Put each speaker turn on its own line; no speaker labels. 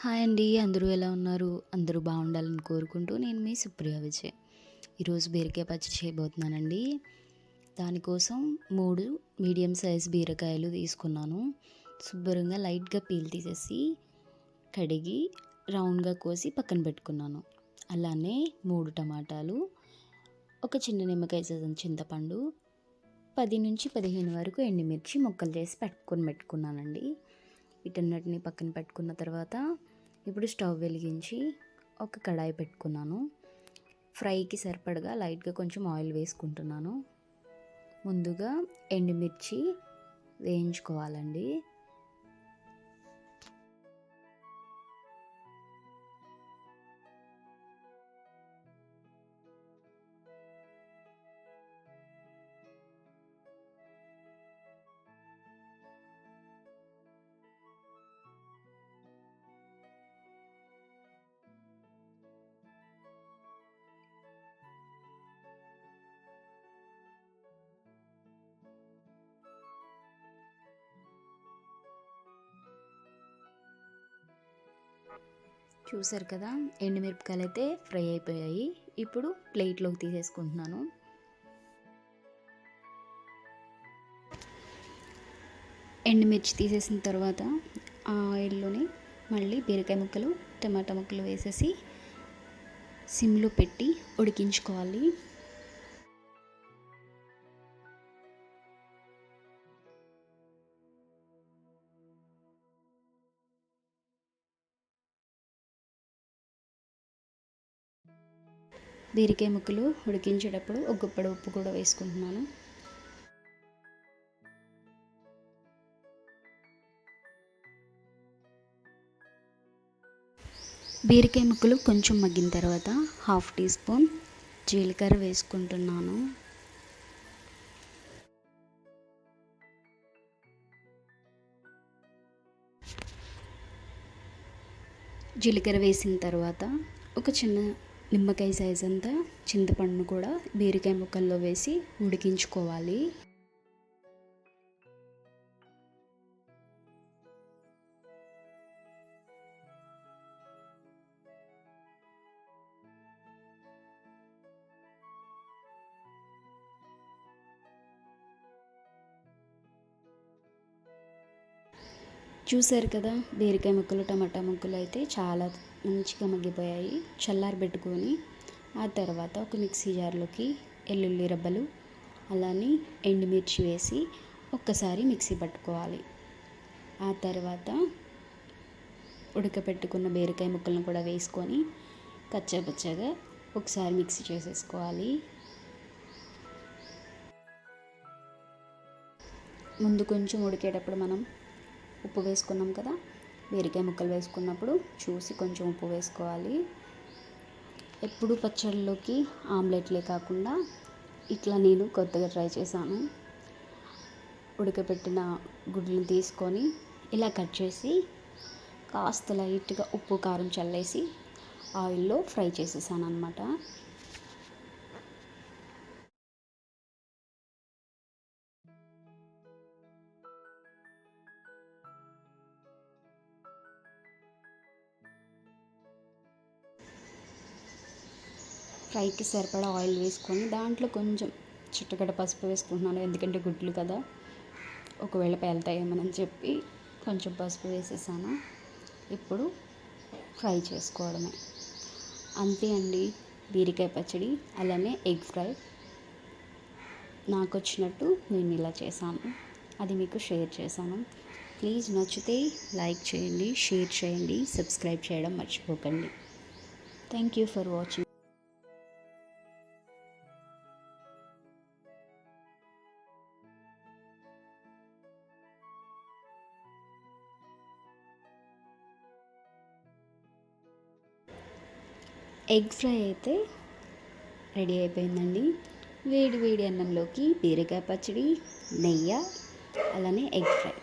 Hi అండి. అందరూ ఎలా ఉన్నారు? అందరూ బాగుండాలని కోరుకుంటూ నేను మీ సుప్రియ విజయ్. ఈరోజు బీరకాయ పచ్చి చేయబోతున్నానండి. దానికోసం మూడు మీడియం సైజ్ బీరకాయలు తీసుకున్నాను. శుభ్రంగా లైట్గా పీల్ తీసేసి కడిగి రౌండ్గా కోసి పక్కన పెట్టుకున్నాను. అలానే మూడు టమాటాలు ఒక చిన్న నిమ్మకాయ సైజు చింతపండు పది నుంచి పదిహేను వరకు ఎండుమిర్చి ముక్కలు చేసి పెట్టుకొని పెట్టుకున్నానండి. వీటన్నిటిని పక్కన పెట్టుకున్న తర్వాత ఇప్పుడు స్టవ్ వెలిగించి ఒక కడాయి పెట్టుకున్నాను. ఫ్రైకి సరిపడగా లైట్గా కొంచెం ఆయిల్ వేసుకుంటున్నాను. ముందుగా ఎండుమిర్చి వేయించుకోవాలండి. చూసారు కదా ఎండుమిరపకాయలు అయితే ఫ్రై అయిపోయాయి. ఇప్పుడు ప్లేట్లోకి తీసేసుకుంటున్నాను. ఎండుమిర్చి తీసేసిన తర్వాత ఆ ఆయిల్లోనే మళ్ళీ బీరకాయ ముక్కలు టమాటా ముక్కలు వేసేసి సిమ్లో పెట్టి ఉడికించుకోవాలి. బీరకాయ ముక్కలు ఉడికించేటప్పుడు ఒక గుప్పడి ఉప్పు కూడా వేసుకుంటున్నాను. బీరికాయ ముక్కలు కొంచెం మగ్గిన తర్వాత హాఫ్ టీ స్పూన్ జీలకర్ర వేసుకుంటున్నాను. జీలకర్ర వేసిన తర్వాత ఒక చిన్న నిమ్మకాయ సైజ్ అంతా చింతపండును కూడా బీరకాయ ముక్కల్లో వేసి ఉడికించుకోవాలి. చూసారు కదా బీరకాయ ముక్కలు టమాటా ముక్కలు అయితే చాలా మంచిగా మగ్గిపోయాయి. చల్లారి పెట్టుకొని ఆ తర్వాత ఒక మిక్సీ జార్లోకి ఎల్లుల్లి రబ్బలు అలానే ఎండుమిర్చి వేసి ఒక్కసారి మిక్సీ పట్టుకోవాలి. ఆ తర్వాత ఉడకపెట్టుకున్న బీరకాయ ముక్కలను కూడా వేసుకొని కచ్చాపచ్చగా ఒకసారి మిక్సీ చేసేసుకోవాలి. ముందు కొంచెం ఉడికేటప్పుడు మనం ఉప్పు వేసుకున్నాం కదా బీరకాయ ముక్కలు వేసుకున్నప్పుడు చూసి కొంచెం ఉప్పు వేసుకోవాలి. ఎప్పుడు పచ్చళ్ళలోకి ఆమ్లెట్లే కాకుండా ఇట్లా నేను కొత్తగా ట్రై చేశాను. ఉడకబెట్టిన గుడ్లను తీసుకొని ఇలా కట్ చేసి కాస్త లైట్గా ఉప్పు కారం చల్లేసి ఆయిల్లో ఫ్రై చేసేసాను అనమాట ఫ్రైకి సరిపడా ఆయిల్ వేసుకొని దాంట్లో కొంచెం చుట్టగడ్డ పసుపు వేసుకుంటున్నాను. ఎందుకంటే గుడ్లు కదా. ఒకవేళ పేలుతాయేమోనని చెప్పి కొంచెం పసుపు వేసేసాను. ఇప్పుడు ఫ్రై చేసుకోవడమే. అంతే అండి. బీరకాయ పచ్చడి అలానే ఎగ్ ఫ్రై. నాకు వచ్చినట్టు నేను ఇలా చేశాను. అది మీకు షేర్ చేశాను. ప్లీజ్ నచ్చితే లైక్ చేయండి షేర్ చేయండి సబ్స్క్రైబ్ చేయడం మర్చిపోకండి. Thank you for watching. Egg fry అయితే రెడీ అయిపోయిందండి. వేడి వేడి అన్నంలోకి బీరకాయ పచ్చడి నెయ్యి అలానే ఎగ్ ఫ్రై.